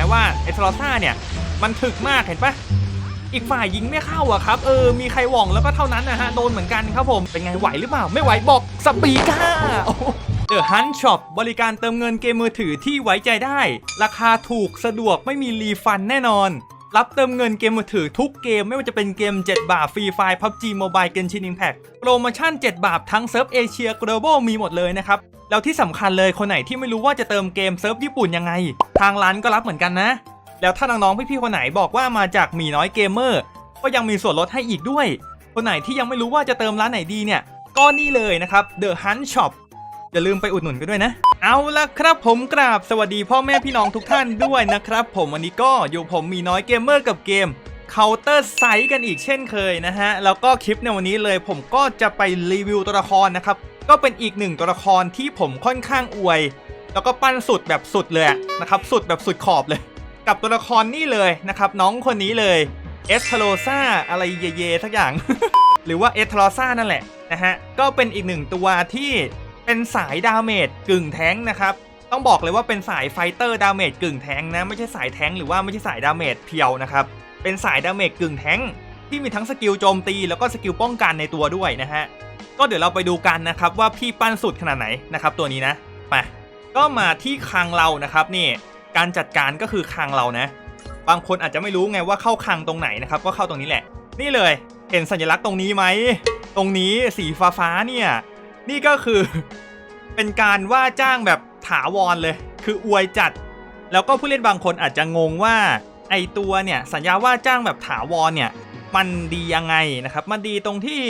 ไหมว่าไอ้ทรอซ่าเนี่ย มันถึกมากเห็นปะอีกฝ่ายยิงไม่เข้าอะครับ เออ มีใครหว่องแล้วก็เท่านั้นนะฮะ โดนเหมือนกันครับผม เป็นไงไหวหรือเปล่า ไม่ไหวบอกสปีก้าเดอะฮันช็อปบริการเติมเงินเกมมือถือที่ไว้ใจได้ ราคาถูกสะดวกไม่มีรีฟันแน่นอน รับเติมเงินเกมมือถือทุกเกมไม่ว่าจะเป็นเกม 7 บาทฟรีไฟล์ PUBG Mobile Genshin Impact โปรโมชั่น 7 บาททั้งเซิร์ฟเอเชีย Global มีหมดเลยนะครับ แล้วที่สำคัญเลยคนไหนที่ไม่รู้ว่าจะเติมเกมเซิร์ฟญี่ปุ่นยังไง ทางร้านก็รับเหมือนกันนะ แล้วถ้าน้องๆพี่ๆคนไหนบอกว่ามาจากมีน้อยเกมเมอร์ก็ยังมีส่วนลดให้อีกด้วย คนไหนที่ยังไม่รู้ว่าจะเติมร้านไหนดีเนี่ยก็นี่เลยนะครับ The Hunt Shop อย่าลืมไปอุดหนุนกันด้วยนะ เอาละครับผมกราบสวัสดีพ่อแม่พี่น้องทุกท่านด้วยนะครับ ผมวันนี้ก็อยู่ผมมีน้อยเกมเมอร์กับเกม Counter Strike กันอีกเช่นเคยนะฮะ แล้วก็คลิปในวันนี้เลยผมก็จะไปรีวิวตัวละครนะครับ ก็เป็นอีกหนึ่งตัวละครที่ผมค่อนข้างอวย แล้วก็ปั้นสุดแบบสุดเลยนะครับสุดแบบสุดขอบเลย กับตัวละครนี่เลยนะครับน้องคนนี้เลยเอสเทโลซาอะไรเยเยๆสักอย่าง หรือว่าเอสเทโลซานั่นแหละนะฮะก็เป็นอีกหนึ่งตัวที่ เป็นสายดาเมจกึ่งแท้งนะครับ ต้องบอกเลยว่าเป็นสายไฟเตอร์ดาเมจกึ่งแท้งนะ ไม่ใช่สายแท้งหรือว่าไม่ใช่สายดาเมจเพียวนะครับ เป็นสายดาเมจกึ่งแท้งที่มีทั้งสกิลโจมตีแล้วก็สกิลป้องกันในตัวด้วยนะฮะ ก็เดี๋ยวเราไปดูกันนะครับว่าพี่ปั้นสุดขนาดไหนนะครับตัวนี้นะไปก็มาที่คลังเรานะครับนี่การจัดการก็คือคลังเรานะ บางคนอาจจะไม่รู้ไงว่าเข้าคลังตรงไหนนะครับก็เข้าตรงนี้แหละ นี่เลยเห็นสัญลักษณ์ตรงนี้ไหม ตรงนี้สีฟ้าฟ้าๆเนี่ย นี่ก็คือเป็นการว่าจ้างแบบถาวรเลย คืออวยจัด แล้วก็ผู้เล่นบางคนอาจจะงงว่าไอตัวเนี่ยสัญญาว่าจ้างแบบถาวรเนี่ยมันดียังไงนะครับ มันดีตรงที่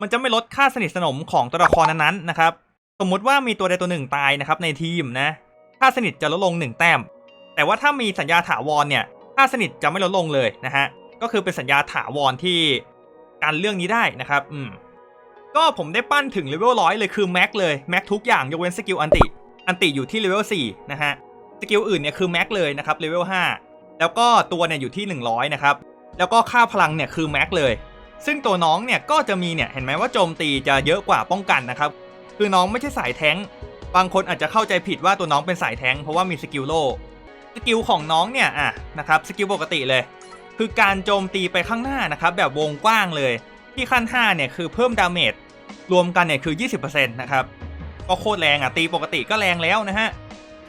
มันจะไม่ลดค่าสนิทสนมของตัวละครนั้นๆนะครับ สมมุติว่ามีตัวใดตัวหนึ่งตายนะครับในทีมนะค่าสนิทจะลดลง 1 แต้ม แต่ว่าถ้ามีสัญญาถาวรเนี่ยค่าสนิทจะไม่ลดลงเลยนะฮะก็คือเป็นสัญญาถาวรที่การเรื่องนี้ได้นะครับ อืม ก็ผมได้ปั้นถึงเลเวลร้อยเลยคือแม็กเลยแม็กทุกอย่างยกเว้นสกิลอันติ อันติอยู่ที่เลเวล4นะฮะสกิลอื่นเนี่ยคือแม็กเลยนะครับเลเวล5แล้วก็ตัวเนี่ยอยู่ที่ 100 นะครับ แล้วก็ค่าพลังเนี่ยคือแม็กเลย ซึ่งตัวน้องเนี่ยก็จะมีเนี่ยเห็นไหมว่าโจมตีจะเยอะกว่าป้องกันนะครับ คือน้องไม่ใช่สายแท้งบางคนอาจจะเข้าใจผิดว่าตัวน้องเป็นสายแท้งเพราะว่ามีสกิลโลสกิลของน้องเนี่ยอะนะครับสกิลปกติเลย คือการโจมตีไปข้างหน้านะครับแบบวงกว้างเลยที่ขั้น 5 เนี่ยคือเพิ่มดาเมจ รวมกันเนี่ยคือ 20%นะครับก็โคตรแรงอะตีปกติก็แรงแล้วนะฮะ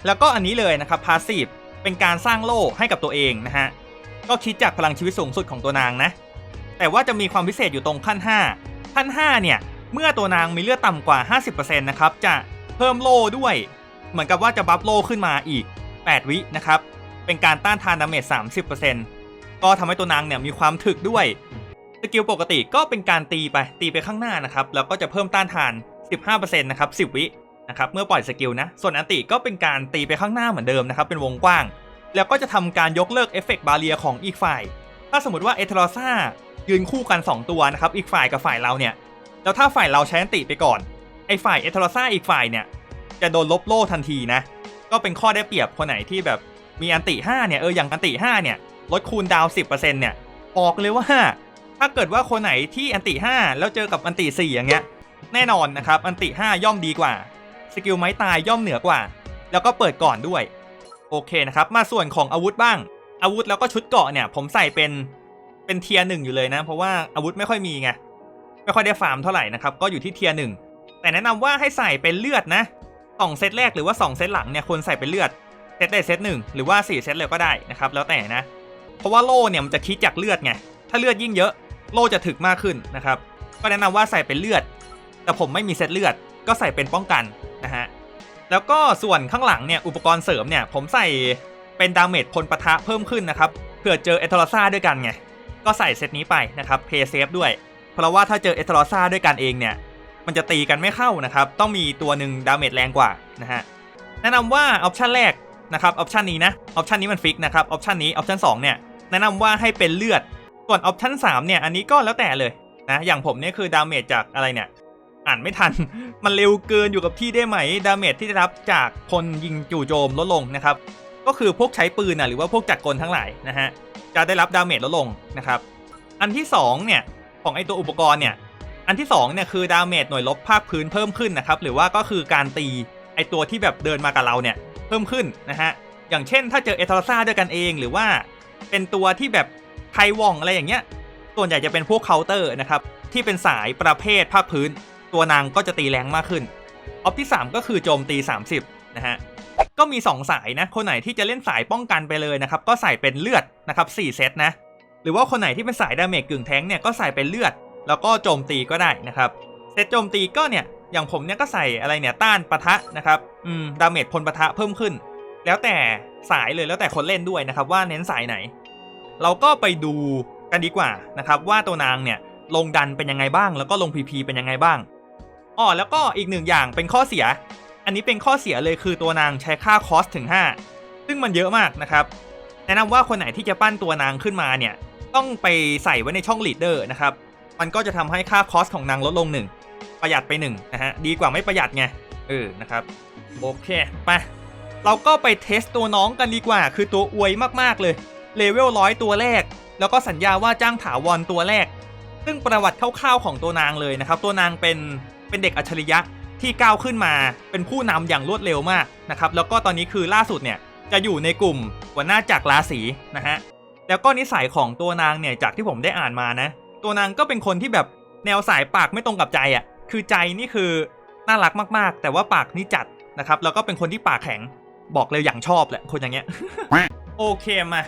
แล้วก็อันนี้เลยนะครับพาสซีฟเป็นการสร้างโล่ให้กับตัวเองนะฮะก็คิดจากพลังชีวิตสูงสุดของตัวนางนะ แต่ว่าจะมีความพิเศษอยู่ตรงขั้น 5 ขั้น 5 เนี่ย เมื่อตัวนางมีเลือดต่ำกว่า 50%นะครับจะเพิ่มโล่ด้วย เหมือนกับว่าจะบัฟโล่ขึ้นมาอีก 8 วินะครับเป็นการต้านทานดาเมจ30%ก็ทำให้ตัวนางเนี่ยมีความถึกด้วย สกิลปกติก็เป็นการตีไปตีไปข้างหน้านะครับแล้วก็จะเพิ่มต้านทาน 15%นะครับ10 วินะครับเมื่อปล่อยสกิลนะ ส่วนอันติก็เป็นการตีไปข้างหน้าเหมือนเดิมนะครับเป็นวงกว้าง แล้วก็จะทำการยกเลิกเอฟเฟกต์บาเรียของอีกฝ่าย ถ้าสมมติว่าเอทรอซ่ายืนคู่กัน 2 ตัวนะครับอีกฝ่ายกับฝ่ายเราเนี่ยแล้วถ้าฝ่ายเราใช้อันติไปก่อนไอ้ฝ่ายเอทรอซ่าอีกฝ่ายเนี่ยจะโดนลบโล่ทันทีนะ ก็เป็นข้อได้เปรียบคนไหนที่แบบมีอันติ5เนี่ยเอออย่างอันติ5เนี่ยลดคูณดาว10%เนี่ยบอกเลยว่า ถ้าเกิดว่าคนไหนที่อันติ 5 แล้วเจอกับอันติ 4 อย่างเงี้ย แน่นอนนะครับ อันติ 5 ย่อมดีกว่า สกิลไม้ตายย่อมเหนือกว่า แล้วก็เปิดก่อนด้วย โอเคนะครับ มาส่วนของอาวุธบ้าง อาวุธแล้วก็ชุดเกราะเนี่ย ผมใส่เป็นเป็นเทียร์หนึ่งอยู่เลยนะ เพราะว่าอาวุธไม่ค่อยมีไง ไม่ค่อยได้ฟาร์มเท่าไหร่นะครับ ก็อยู่ที่เทียร์หนึ่งแต่แนะนำว่าให้ใส่เป็นเลือดนะสองเซตแรกหรือว่า 2 เซตหลังเนี่ยควรใส่เป็นเลือด เซตใดเซตหนึ่งหรือว่า 4 เซตเลยก็ได้นะครับ แล้วแต่นะ เพราะว่าโล่เนี่ยมันจะคิดจากเลือดไง ถ้าเลือดยิ่งเยอะ โล่จะถึกมากขึ้นนะครับ ก็แนะนำว่าใส่เป็นเลือด แต่ผมไม่มีเซตเลือด ก็ใส่เป็นป้องกันนะฮะ แล้วก็ส่วนข้างหลังเนี่ยอุปกรณ์เสริมเนี่ยผมใส่เป็นดาเมจพลปะทะเพิ่มขึ้นนะครับ เผื่อเจอเอทอร์ซ่าด้วยกันไง ก็ใส่เซตนี้ไปนะครับเพย์เซฟด้วย เพราะว่าถ้าเจอเอทอร์ซ่าด้วยกันเองเนี่ย มันจะตีกันไม่เข้านะครับ ต้องมีตัวหนึ่งดาเมจแรงกว่านะฮะ แนะนำว่าออปชันแรกนะครับออปชันนี้นะออปชันนี้มันฟิกนะครับออปชันนี้ออปชัน2เนี่ยแนะนำว่าให้เป็นเลือด ส่วนออปชัน3เนี่ย อันนี้ก็แล้วแต่เลยนะ อย่างผมเนี่ยคือดาเมจจากอะไรเนี่ย อ่านไม่ทัน มันเร็วเกินอยู่กับที่ได้ไหม ดาเมจที่ได้รับจากคนยิงจู่โจมลดลงนะครับ ก็คือพวกใช้ปืนนะหรือว่าพวกจักรกลทั้งหลายนะฮะ จะได้รับดาเมจลดลงนะครับ อันที่2เนี่ยของไอตัวอุปกรณ์เนี่ย อันที่2เนี่ยคือดาเมจหน่วยลบภาคพื้นเพิ่มขึ้นนะครับ หรือว่าก็คือการตีไอตัวที่แบบเดินมากับเราเนี่ยเพิ่มขึ้นนะฮะ อย่างเช่น ถ้าเจอเอทอร์ซ่าด้วยกันเองหรือว่าเป็นตัวที่แบบ ไทวองอะไรอย่างเงี้ย ส่วนใหญ่จะเป็นพวกเคาน์เตอร์นะครับ ที่เป็นสายประเภทภาคพื้น ตัวนางก็จะตีแรงมากขึ้น ออปที่ 3 ก็คือโจมตี 30 นะฮะ ก็มี 2 สายนะ คนไหนที่จะเล่นสายป้องกันไปเลยนะครับ ก็ใส่เป็นเลือดนะครับ4เซตนะ หรือว่าคนไหนที่เป็นสายดาเมจกึ่งแท้งเนี่ยก็ใส่เป็นเลือด แล้วก็โจมตีก็ได้นะครับเซตโจมตีก็เนี่ยอย่างผมเนี่ยก็ใส่อะไรเนี่ยต้านปะทะนะครับอืมดาเมจพลปะทะเพิ่มขึ้น แล้วแต่สายเลยแล้วแต่คนเล่นด้วยนะครับว่าเน้นสายไหน เราก็ไปดูกันดีกว่านะครับว่าตัวนางเนี่ยลงดันเป็นยังไงบ้าง แล้วก็ลง PP เป็นยังไงบ้างอ๋อแล้วก็อีกหนึ่งอย่างเป็นข้อเสีย อันนี้เป็นข้อเสียเลยคือตัวนางใช้ค่าคอสถึง 5 ซึ่งมันเยอะมากนะครับแนะนำว่าคนไหนที่จะปั้นตัวนางขึ้นมาเนี่ยต้องไปใส่ไว้ในช่องลีดเดอร์นะครับมันก็จะทำให้ค่าคอสของนางลดลง1ประหยัดไป1นะฮะดีกว่าไม่ประหยัดไงเออนะครับโอเคไปเราก็ไปเทสตัวน้องกันดีกว่า คือตัวอวยมากๆเลย เลเวลร้อยตัวแรก แล้วก็สัญญาว่าจ้างถาวรตัวแรก ซึ่งประวัติคร่าวๆของตัวนางเลยนะครับ ตัวนางเป็นเป็นเด็กอัจฉริยะที่ก้าวขึ้นมาเป็นผู้นำอย่างรวดเร็วมากนะครับแล้วก็ตอนนี้คือล่าสุดเนี่ยจะอยู่ในกลุ่มหัวหน้าจากรราศีนะฮะแล้วก็นิสัยของตัวนางเนี่ยจากที่ผมได้อ่านมานะ ตัวนางก็เป็นคนที่แบบแนวสายปากไม่ตรงกับใจอะ่ะคือใจนี่คือน่ารักมากๆ แต่ว่าปากนี่จัดนะครับแล้วก็เป็นคนที่ปากแข็งบอกเลยอย่างชอบแหละคนอย่างเงี้ยโอเคมา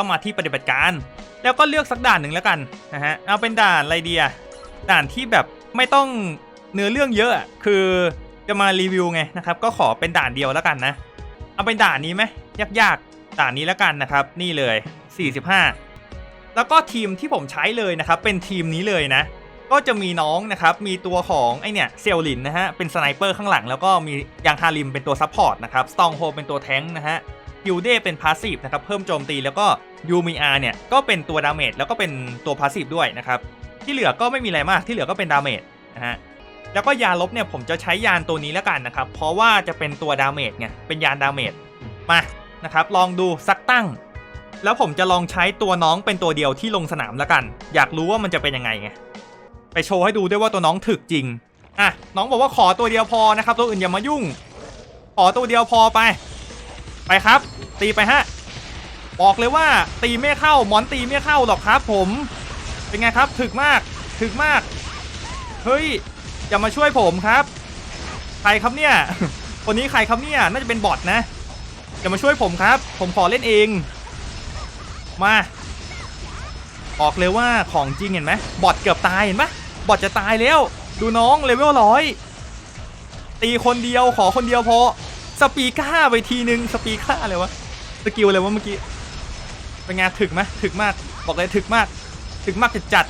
ก็มาที่ปฏิบัติการ แล้วก็เลือกสักด่านหนึ่งแล้วกันนะฮะเอาเป็นด่านอะไรดีอะด่านที่แบบไม่ต้องเนื้อเรื่องเยอะคือจะมารีวิวไงนะครับก็ขอเป็นด่านเดียวแล้วกันนะ เอาเป็นด่านนี้ไหมยากๆด่านนี้แล้วกันนะครับ นี่เลย 45 แล้วก็ทีมที่ผมใช้เลยนะครับ เป็นทีมนี้เลยนะ ก็จะมีน้องนะครับ มีตัวของไอเนี่ยเซลลินนะฮะเป็นสไนเปอร์ข้างหลัง แล้วก็มียังฮาริมเป็นตัวซัพพอร์ตนะครับสตองโฮเป็นตัวแท้งนะฮะ ยูเดเป็นพาสซีฟนะครับเพิ่มโจมตีแล้วก็ยูมีอาเนี่ยก็เป็นตัวดาเมจแล้วก็เป็นตัวพาสซีฟด้วยนะครับที่เหลือก็ไม่มีอะไรมากที่เหลือก็เป็นดาเมจนะฮะแล้วก็ยาลบเนี่ยผมจะใช้ยานตัวนี้แล้วกันนะครับเพราะว่าจะเป็นตัวดาเมจไงเป็นยานดาเมจมานะครับลองดูสักตั้ง แล้วผมจะลองใช้ตัวน้องเป็นตัวเดียวที่ลงสนามแล้วกัน อยากรู้ว่ามันจะเป็นยังไงไงไปโชว์ให้ดูด้วยว่าตัวน้องถึกจริงอะน้องบอกว่าขอตัวเดียวพอนะครับตัวอื่นอย่ามายุ่ง ขอตัวเดียวพอไป ไปครับ ตีไปฮะบอกเลยว่าตีไม่เข้าหมอนตีไม่เข้าหรอกครับผมเป็นไงครับถึกมากถึกมากเฮ้ยอย่ามาช่วยผมครับ ใครครับเนี่ยคนนี้ใครครับเนี่ยน่าจะเป็นบอทนะอย่ามาช่วยผมครับ ผมขอเล่นเอง มาบอกเลยว่าของจริงเห็นไหมบอทเกือบตายเห็นไหมบอทจะตายแล้ว ดูน้องเลเวลร้อยตีคนเดียวขอคนเดียวพอ สปีก้าไปทีนึงสปีก้าอะไรวะสกิลอะไรวะเมื่อกี้เป็นไงถึกไหมถึกมากบอกเลยถึกมาก ถึกมากจัดจัด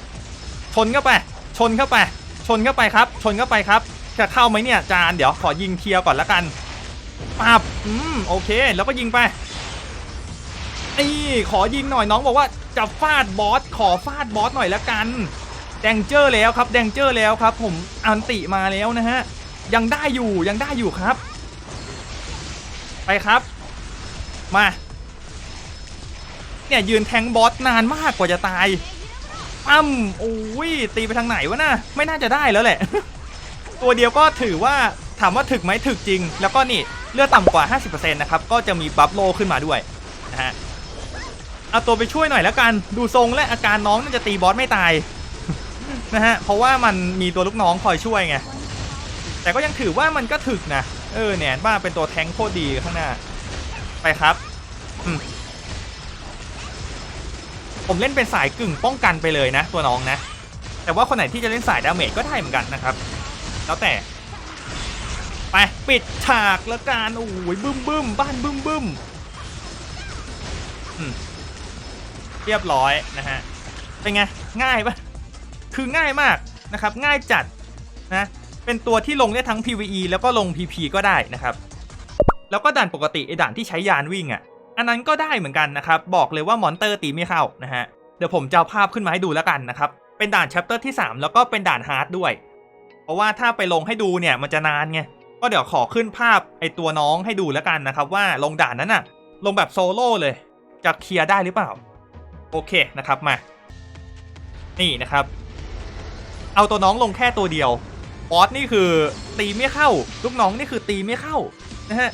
ชนเข้าไป ชนเข้าไป ชนเข้าไปครับ ชนเข้าไปครับจะเข้าไหมเนี่ยจานเดี๋ยวขอยิงเทียร์ก่อนละกันปับอืมโอเค แล้วก็ยิงไปนี่ขอยิงหน่อยน้องบอกว่าจะฟาดบอสขอฟาดบอสหน่อยละกันแดงเจอร์แล้วครับแดงเจอร์แล้วครับ ผมอันติมาแล้วนะฮะยังได้อยู่ยังได้อยู่ครับ ไปครับ มา เนี่ยยืนแทงบอสนานมากกว่าจะตายปั้มโอ้ยตีไปทางไหนวะน่ะไม่น่าจะได้แล้วแหละ ตัวเดียวก็ถือว่าถามว่าถึกไหมถึกจริง แล้วก็นี่เลือดต่ำกว่า 50%นะครับ ก็จะมีบัฟโลขึ้นมาด้วยนะฮะเอาตัวไปช่วยหน่อยแล้วกัน ดูทรงและอาการน้องน่าจะตีบอสไม่ตายนะฮะ เพราะว่ามันมีตัวลูกน้องคอยช่วยไง แต่ก็ยังถือว่ามันก็ถึกนะ เออเนี่ยว่าเป็นตัวแทงค์โคตรดีข้างหน้า ไปครับมผมเล่นเป็นสายกึ่งป้องกันไปเลยนะ ตัวน้องนะ แต่ว่าคนไหนที่จะเล่นสายดาเมจก็ได้เหมือนกันนะครับ แล้วแต่ ไปปิดฉากล้วกันโอ้ยบึ้มบึ้มบ้านบึ้มบึ้มอืมเรียบร้อยนะฮะเป็นไงง่ายปะคือง่ายมากนะครับ ง่ายจัดนะ เป็นตัวที่ลงได้ทั้ง PVE แล้วก็ลง PP ก็ได้นะครับ แล้วก็ด่านปกติไอ้ด่านที่ใช้ยานวิ่งอะ อันนั้นก็ได้เหมือนกันนะครับ บอกเลยว่ามอนเตอร์ตีไม่เข้านะฮะ เดี๋ยวผมจะเอาภาพขึ้นมาให้ดูแล้วกันนะครับ เป็นด่านแชปเตอร์ที่ 3 แล้วก็เป็นด่านฮาร์ดด้วย เพราะว่าถ้าไปลงให้ดูเนี่ยมันจะนานไง ก็เดี๋ยวขอขึ้นภาพไอตัวน้องให้ดูแล้วกันนะครับว่าลงด่านนั้นน่ะ ลงแบบโซโล่เลย จะเคลียร์ได้หรือเปล่า โอเคนะครับมา นี่นะครับ เอาตัวน้องลงแค่ตัวเดียว บอสนี่คือตีไม่เข้า ลูกน้องนี่คือตีไม่เข้านะฮะ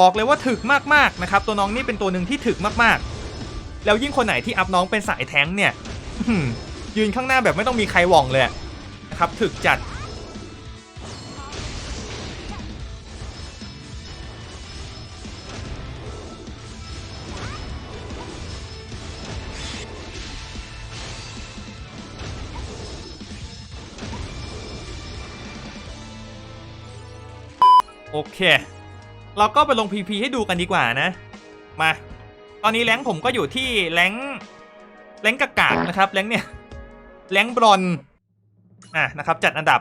บอกเลยว่าถึกมากๆนะครับตัวน้องนี่เป็นตัวหนึ่งที่ถึกมากๆ แล้วยิ่งคนไหนที่อัพน้องเป็นสายแท้งเนี่ยยืนข้างหน้าแบบไม่ต้องมีใครหว่องเลยนะครับถึกจัด โอเค เราก็ไปลง PP ให้ดูกันดีกว่านะ มา ตอนนี้แรงค์ผมก็อยู่ที่แรงค์แรงค์กากานะครับแรงค์เนี่ยแรงค์บรอนซ์อะนะครับ จัดอันดับ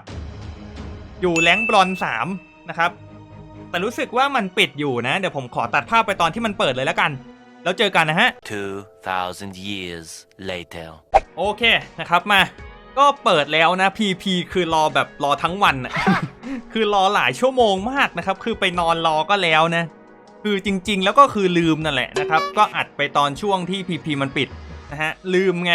อยู่แรงค์บรอนซ์สามนะครับ แต่รู้สึกว่ามันปิดอยู่นะ เดี๋ยวผมขอตัดภาพไปตอนที่มันเปิดเลยแล้วกัน แล้วเจอกันนะฮะ 2,000 years later. โอเคนะครับมา ก็เปิดแล้วนะ PP คือรอแบบรอทั้งวันน่ะ คือรอหลายชั่วโมงมากนะครับ คือไปนอนรอก็แล้วนะ คือจริง ๆ แล้วก็คือลืมนั่นแหละนะครับ ก็อัดไปตอนช่วงที่ PP มันปิดนะฮะ ลืมไง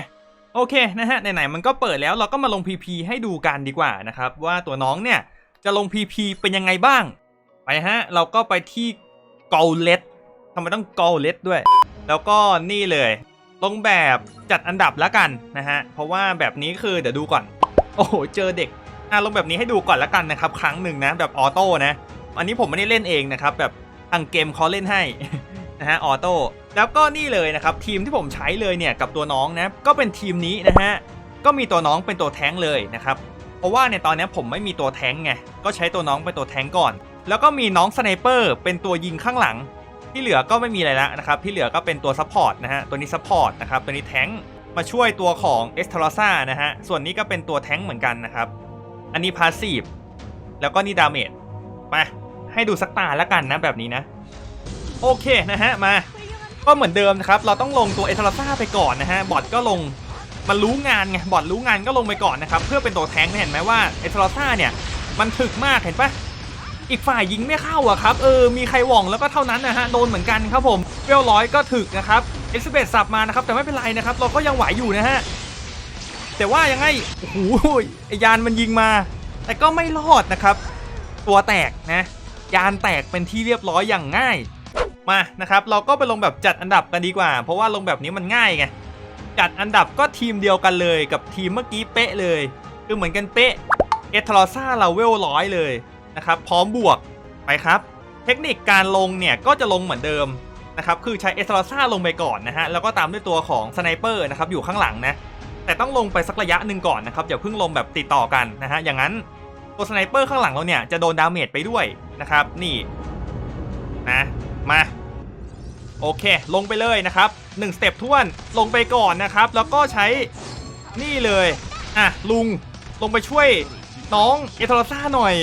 โอเคนะฮะ ไหนๆมันก็เปิดแล้วเราก็มาลง PP ให้ดูกันดีกว่านะครับ ว่าตัวน้องเนี่ยจะลง PP เป็นยังไงบ้าง ไปฮะ เราก็ไปที่ g o l e t ทำไมต้อง g o l e t ด้วย แล้วก็นี่เลย ลงแบบจัดอันดับแล้วกันนะฮะ เพราะว่าแบบนี้คือเดี๋ยวดูก่อน โอ้โห เจอเด็ก อะลงแบบนี้ให้ดูก่อนล้วกันนะครับ ครั้งหนึ่งนะแบบออโต้นะ อันนี้ผมไม่ได้เล่นเองนะครับ แบบทางเกมเขาเล่นให้นะฮะออโต้แล้วก็นี่เลยนะครับทีมที่ผมใช้เลยเนี่ยกับตัวน้องนะก็เป็นทีมนี้นะฮะก็มีตัวน้องเป็นตัวแท้งเลยนะครับเพราะว่าในตอนนี้ผมไม่มีตัวแท้งไงก็ใช้ตัวน้องเป็นตัวแท้งก่อน แล้วก็มีน้องสไนเปอร์เป็นตัวยิงข้างหลัง ที่เหลือก็ไม่มีอะไรแล้วนะครับที่เหลือก็เป็นตัวซัพพอร์ตนะฮะตัวนี้ซัพพอร์ตนะครับตัวนี้แท้งมาช่วยตัวของเอสทอร์ซ่านะฮะส่วนนี้ก็เป็นตัวแท้งเหมือนกันนะครับ อันนี้พาสซีฟแล้วก็นี่ดาเมจมาให้ดูสักตาแล้วกันนะแบบนี้นะ โอเคนะฮะมา ก็เหมือนเดิมนะครับ เราต้องลงตัวเอทอร์ซ่าไปก่อนนะฮะ บอทก็ลงมันรู้งานไงบอทรู้งานก็ลงไปก่อนนะครับ เพื่อเป็นตัวแทงค์เห็นไหมว่าเอทอร์ซ่าเนี่ย มันถึกมากเห็นปะอีกฝ่ายยิงไม่เข้าอะครับเออมีใครหว่องแล้วก็เท่านั้นนะฮะโดนเหมือนกันครับผมเวลร้อยก็ถึกนะครับเอ็กซ์เบสับมานะครับแต่ไม่เป็นไรนะครับเราก็ยังไหวอยู่นะฮะ แต่ว่ายังไงโอ้โหไอยานมันยิงมา แต่ก็ไม่รอดนะครับ ตัวแตกนะ ยานแตกเป็นที่เรียบร้อยอย่างง่าย มานะครับ เราก็ไปลงแบบจัดอันดับกันดีกว่า เพราะว่าลงแบบนี้มันง่ายไงจัดอันดับก็ทีมเดียวกันเลยกับทีมเมื่อกี้เป๊ะเลย คือเหมือนกันเป๊ะเอทรอซ่าเราเวลร้อยเลยนะครับ พร้อมบวกไปครับ เทคนิคการลงเนี่ยก็จะลงเหมือนเดิมนะครับ คือใช้เอทรอซ่าลงไปก่อนนะฮะ แล้วก็ตามด้วยตัวของสไนเปอร์นะครับ อยู่ข้างหลังนะ แต่ต้องลงไปสักระยะหนึ่งก่อนนะครับอย่าเพิ่งลงแบบติดต่อกันนะฮะอย่างนั้นตัวสไนเปอร์ข้างหลังเราเนี่ยจะโดนดาเมจไปด้วยนะครับนี่นะมาโอเค ลงไปเลยนะครับ1สเต็ปท้วนลงไปก่อนนะครับ แล้วก็ใช้นี่เลยอะลุงลงไปช่วยน้องเอทอร์ซ่าหน่อย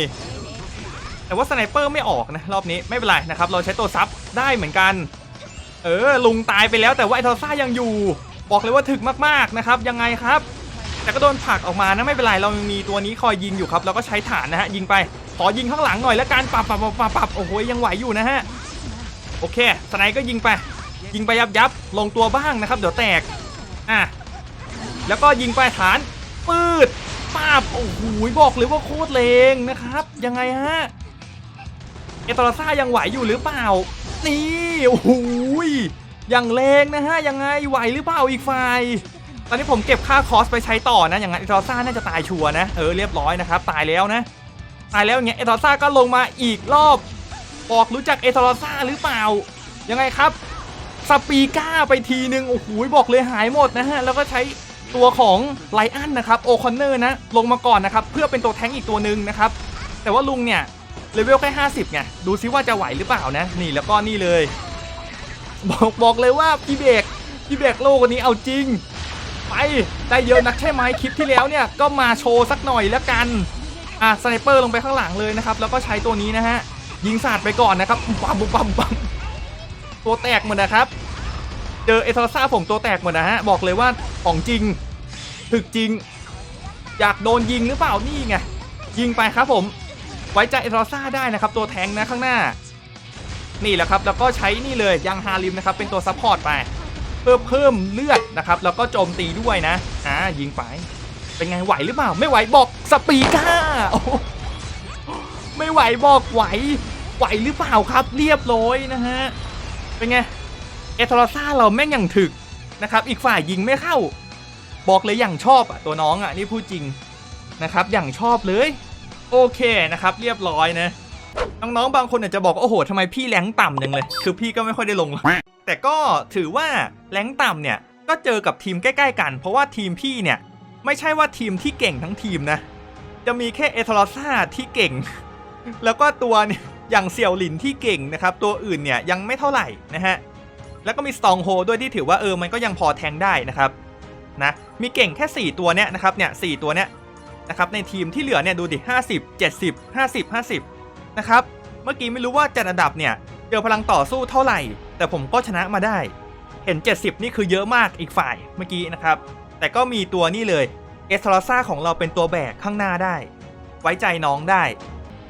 แต่ว่าสไนเปอร์ไม่ออกนะรอบนี้ไม่เป็นไรนะครับ เราใช้ตัวซับได้เหมือนกัน เออลุงตายไปแล้วแต่ว่าเอทอร์ซ่ายังอยู่ บอกเลยว่าถึกมากๆนะครับยังไงครับ แต่ก็โดนผลักออกมานะไม่เป็นไรเรายังมีตัวนี้คอยยิงอยู่ครับเราก็ใช้ฐานนะฮะยิงไปขอยิงข้างหลังหน่อยแล้วกันปับปับปับปับปับโอ้โหยังไหวอยู่นะฮะโอเคสไนก็ยิงไป ยิงไปยับยับลงตัวบ้างนะครับ เดี๋ยวแตกอะแล้วก็ยิงไปฐานปืดป้าบโอ้โหบอกเลยว่าโคตรเลงนะครับ ยังไงฮะเอตอร์ซ่ายังไหวอยู่หรือเปล่า นี่โอ้โห อยังเลงนะฮะยังไงไหวหรือเปล่าอีกฝ่ายตอนนี้ผมเก็บค่าคอสไปใช้ต่อนะ อย่างนั้นเอตอร์ซ่าน่าจะตายชัวร์นะเออเรียบร้อยนะครับตายแล้วนะตายแล้วอย่างเงี้ยเอตอร์ซ่าก็ลงมาอีกรอบบอกรู้จักเอทอร์ซ่าหรือเปล่ายังไงครับสปีก้าไปทีนึงโอ้โหบอกเลยหายหมดนะฮะแล้วก็ใช้ตัวของไลอันนะครับโอคอนเนอร์นะลงมาก่อนนะครับเพื่อเป็นตัวแท้งอีกตัวหนึ่งนะครับแต่ว่าลุงเนี่ยเลเวลแค่50ไงดูซิว่าจะไหวหรือเปล่านะ นี่แล้วก็นี่เลย บอกบอกเลยว่าพี่เบกพี่เบกโลกวันนี้เอาจริง ไปได้เยอะนักใช่ไหมคลิปที่แล้วเนี่ยก็มาโชว์สักหน่อยแล้วกันอะสไนเปอร์ลงไปข้างหลังเลยนะครับแล้วก็ใช้ตัวนี้นะฮะยิงสาดไปก่อนนะครับปั๊มปั๊มปั๊มปั๊มตัวแตกหมดนะครับ เจอเอทอร์ซ่าผมตัวแตกหมดนะฮะบอกเลยว่าของจริงถึกจริง อยากโดนยิงหรือเปล่านี่ไงยิงไปครับผม ไว้ใจเอทอร์ซ่าได้นะครับ ตัวแทงนะข้างหน้า นี่แหละครับแล้วก็ใช้นี่เลยยังฮาริมนะครับเป็นตัวซัพพอร์ตไปเพื่อเพิ่มเลือดนะครับแล้วก็โจมตีด้วยนะอ่ายิงไป เป็นไงไหวหรือเปล่า ไม่ไหวบอกสปีก้าไม่ไหวบอกไหวไหวหรือเปล่าครับ เรียบร้อยนะฮะเป็นไงเอทอร์ซ่าเราแม่งอย่างถึกนะครับอีกฝ่ายยิงไม่เข้า บอกเลยอย่างชอบอะตัวน้องอะนี่พูดจริงนะครับอย่างชอบเลย โอเคนะครับ เรียบร้อยนะ น้องๆ บางคนอาจจะบอกว่าโอ้โหทำไมพี่แรงต่ำจังเลย คือพี่ก็ไม่ค่อยได้ลงหรอกแต่ก็ถือว่าแรงต่ำเนี่ย ก็เจอกับทีมใกล้ ๆ กัน เพราะว่าทีมพี่เนี่ย ไม่ใช่ว่าทีมที่เก่งทั้งทีมนะ จะมีแค่เอทอรซ่าที่เก่ง แล้วก็ตัวเนี่ยอย่างเสี่ยวหลินที่เก่งนะครับ ตัวอื่นเนี่ยยังไม่เท่าไหร่นะฮะ แล้วก็มีสตองโฮด้วยที่ถือว่าเออมันก็ยังพอแทงได้นะครับนะมีเก่งแค่ 4 ตัวเนี้ยนะครับเนี่ยสตัวเนี้ยนะครับในทีมที่เหลือเนี่ยดูดิ 50 70 50 50 นะครับ เมื่อกี้ไม่รู้ว่าจัดอันดับเนี่ยเจอพลังต่อสู้เท่าไหร่ แต่ผมก็ชนะมาได้ เห็น 70 นี่คือเยอะมากอีกฝ่ายเมื่อกี้นะครับ แต่ก็มีตัวนี่เลยเอสทรซ่าของเราเป็นตัวแบกข้างหน้าได้ ไว้ใจน้องได้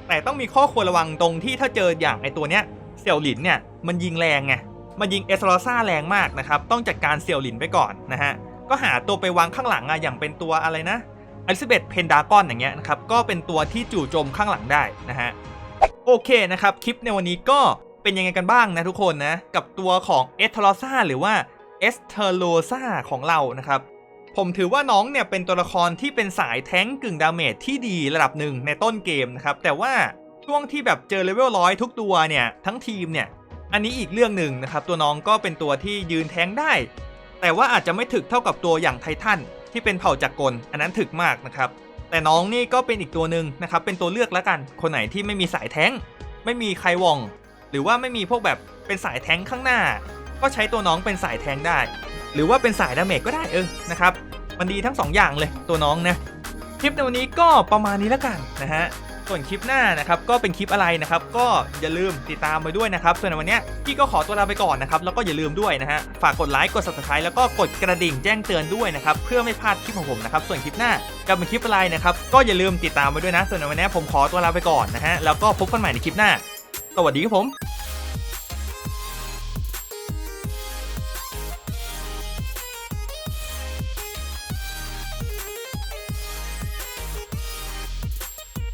แต่ต้องมีข้อควรระวังตรงที่ถ้าเจออย่างไอตัวเนี้ยเสี่ยวหลินเนี่ยมันยิงแรงไงมันยิงเอสทรซ่าแรงมากนะครับ ต้องจัดการเสี่ยวหลินไปก่อนนะฮะก็หาตัวไปวางข้างหลังอะอย่างเป็นตัวอะไรนะอลิซาเบธเพนดากอนอย่างเงี้ยนะครับก็เป็นตัวที่จู่โจมข้างหลังได้นะฮะ โอเคนะครับคลิปในวันนี้ก็เป็นยังไงกันบ้างนะทุกคนนะ กับตัวของเอสเทอรซาหรือว่าเอสเทโลซาของเรานะครับ ผมถือว่าน้องเนี่ยเป็นตัวละครที่เป็นสายแท้งกึ่งดาเมจที่ดีระดับหนึ่งในต้นเกมนะครับ แต่ว่าช่วงที่แบบเจอเลเวลร้อยทุกตัวเนี่ย ทั้งทีมเนี่ย อันนี้อีกเรื่องหนึ่งนะครับ ตัวน้องก็เป็นตัวที่ยืนแท้งได้ แต่ว่าอาจจะไม่ถึกเท่ากับตัวอย่างไททันที่เป็นเผ่าจักรกล อันนั้นถึกมากนะครับ แต่น้องนี่ก็เป็นอีกตัวหนึ่งนะครับเป็นตัวเลือกแล้วกัน คนไหนที่ไม่มีสายแท้ง ไม่มีใครว่อง หรือว่าไม่มีพวกแบบเป็นสายแท้งข้างหน้า ก็ใช้ตัวน้องเป็นสายแท้งได้ หรือว่าเป็นสายดาเมจก็ได้เออนะครับมันดีทั้งสองอย่างเลยตัวน้องนะคลิปในวันนี้ก็ประมาณนี้แล้วกันนะฮะ ส่วนคลิปหน้านะครับก็เป็นคลิปอะไรนะครับก็อย่าลืมติดตามไปด้วยนะครับส่วนวันนี้พี่ก็ขอตัวลาไปก่อนนะครับแล้วก็อย่าลืมด้วยนะฮะฝากกดไลค์กด subscribe แล้วก็กดกระดิ่งแจ้งเตือนด้วยนะครับเพื่อไม่พลาดคลิปของผมนะครับส่วนคลิปหน้าจะเป็นคลิปอะไรนะครับก็อย่าลืมติดตามไปด้วยนะ ส่วนวันนี้ผมขอตัวลาไปก่อนนะฮะแล้วก็พบกันใหม่ในคลิปหน้าสวัสดีครับผม